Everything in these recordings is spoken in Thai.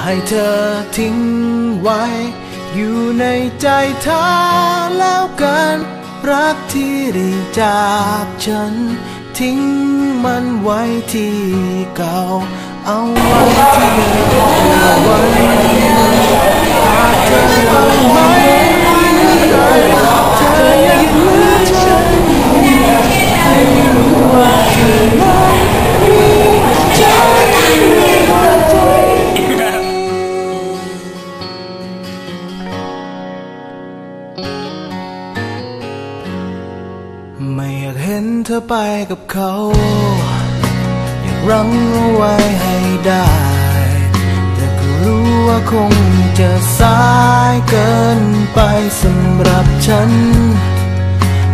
ให้เธอทิ้งไว้ อยู่ในใจเธอแล้วกัน รักที่ได้จากฉัน ทิ้งมันไว้ที่เก่า เอาไว้ที่เดิมเอาไว้หากเธอเอาไหมเธอยังเหลือฉันให้รู้ว่าเธอ ไปกับเขา อยากรั้งเอาไว้ให้ได้ แต่ก็รู้ว่าคงจะสายเกินไปสำหรับฉัน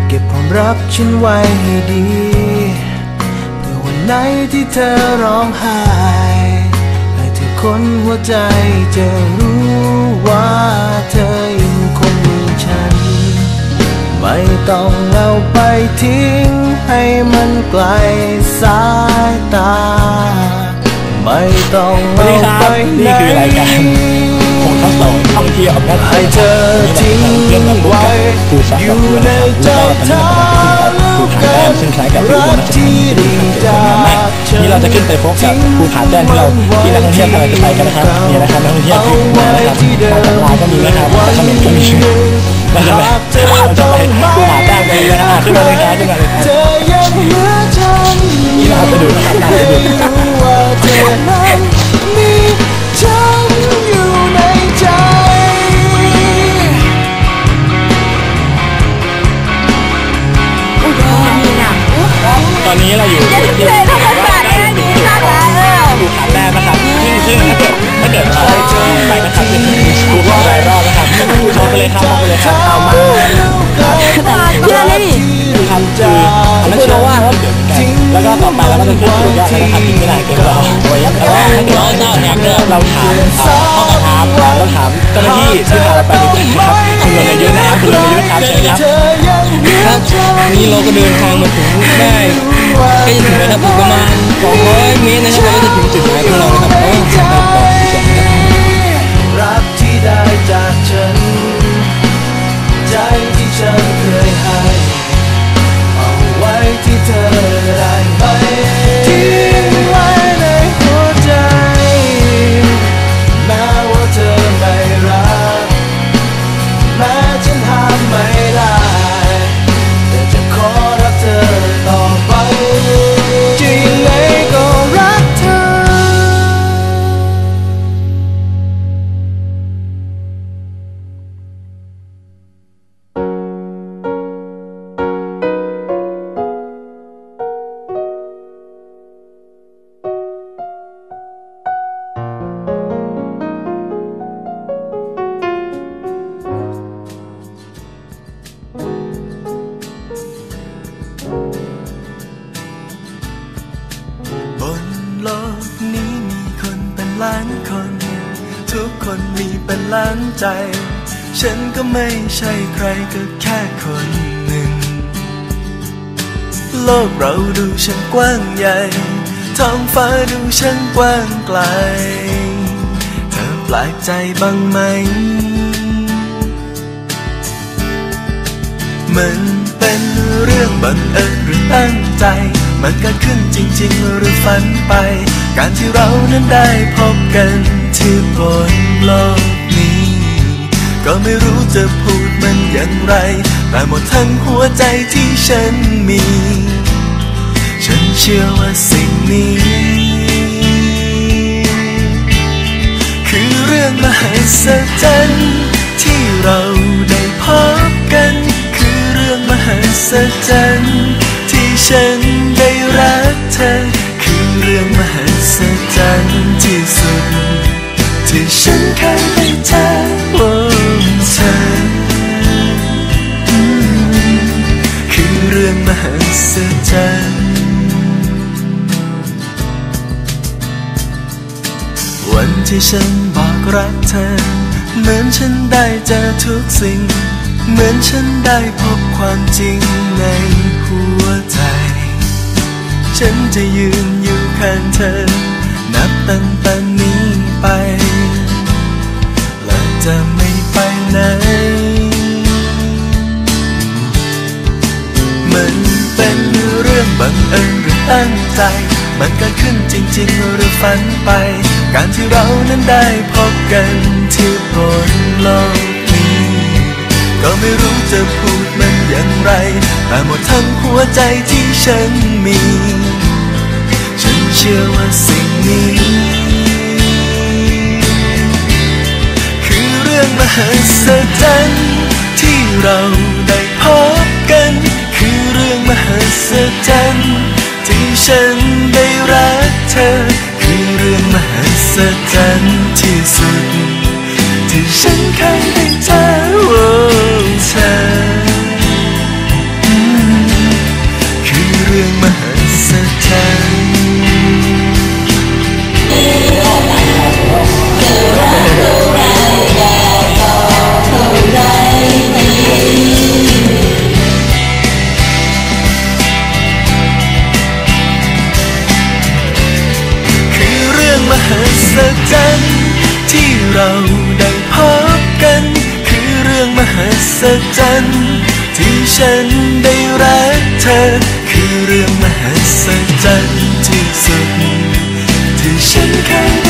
เก็บความรักฉันไว้ให้ดีเพื่อวันไหนที่เธอร้องไห้ให้ทุกคนหัวใจจะรู้ว่าเธอ ไม่ต้องเอาไปทิ้ง ให้มันไกลสายตา ไม่ต้องสวัสเอาครับไปไหน นี่คือรายการผมทักษะท่องเที่ยวครับให้เธอทิ้งไว้อยู่ในใจเธอแล้วกันรักที่ดีจ ที่เราจะขึ้นไปพบกับภูผาแต้มที่เราที่นักท่องเที่ยวกำลังจะไปกันนะครับเนี่ยนะครับนักท่องเที่ยวที่มานะครับภาษาลาวก็มีนะครับภาษาเขมรก็มีเราจะไปเราจะไปภูผาแต้มกันเลยนะครับขึ้น นะครับเป็นภูผาหลายรอบนะครับมองไปเลยครับมองไปเลยครับเอามาเพื่อนนี่ครับคืออันนั้นคือว่าแล้วก็ต่อไปเราก็จะขึ้นสู่ยอดนะครับที่ไม่ได้เกินเราแล้วก็ถ้าเกิดเราเจ้าอยากเลือกเราถามข้อกระถามเราถามเจ้าหน้าที่ที่พาเราไปนี่ครับคุณลงเยอะนะครับคุณลงเยอะครับเชิญครับครับนี่เราก็เดินทางมาถึงได้ใกล้จะถึงแล้วครับประมาณ200เมตรนะครับเราก็จะถึงจุดหมายของเรานะครับโอ้ยครับต่อดีกว่านะครับ รั ล้านคน ทุกคนมีเป็นล้านใจ ฉันก็ไม่ใช่ใครก็แค่คนหนึ่ง โลกเราดูช่างกว้างใหญ่ ท้องฟ้าดูช่างกว้างไกล เธอแปลกใจบ้างไหม มันเป็นเรื่องบังเอิญหรือตั้งใจ มันเกิดขึ้นจริง ๆ หรือฝันไป การที่เรานั้นได้พบกันที่บนโลกนี้ ก็ไม่รู้จะพูดมันอย่างไร แต่หมดทั้งหัวใจที่ฉันมี ฉันเชื่อว่าสิ่งนี้ คือเรื่องมหัศจรรย์ที่เราได้พบกัน คือเรื่องมหัศจรรย์ รื่องมหัศจรรย์วันที่ฉันบอกรักเธอ เหมือนฉันได้เจอทุกสิ่ง เหมือนฉันได้พบความจริงในหัวใจ ฉันจะยืนอยู่ข้างเธอ นับตั้งแต่นี้ไป มันเกิดขึ้นจริง ๆ หรือฝันไป การที่เรานั้นได้พบกันที่บนโลกนี้ ก็ไม่รู้จะพูดมันอย่างไร แต่หมดทั้งหัวใจที่ฉันมี ฉันเชื่อว่าสิ่งนี้ คือเรื่องมหัศจรรย์ที่เรา ศจรรย์ที่สุด ที่ฉันเคยได้เจอ เราได้พบกัน คือเรื่องมหัศจรรย์ที่ฉันได้รักเธอ คือเรื่องมหัศจรรย์ที่สุดที่ฉันเคยได้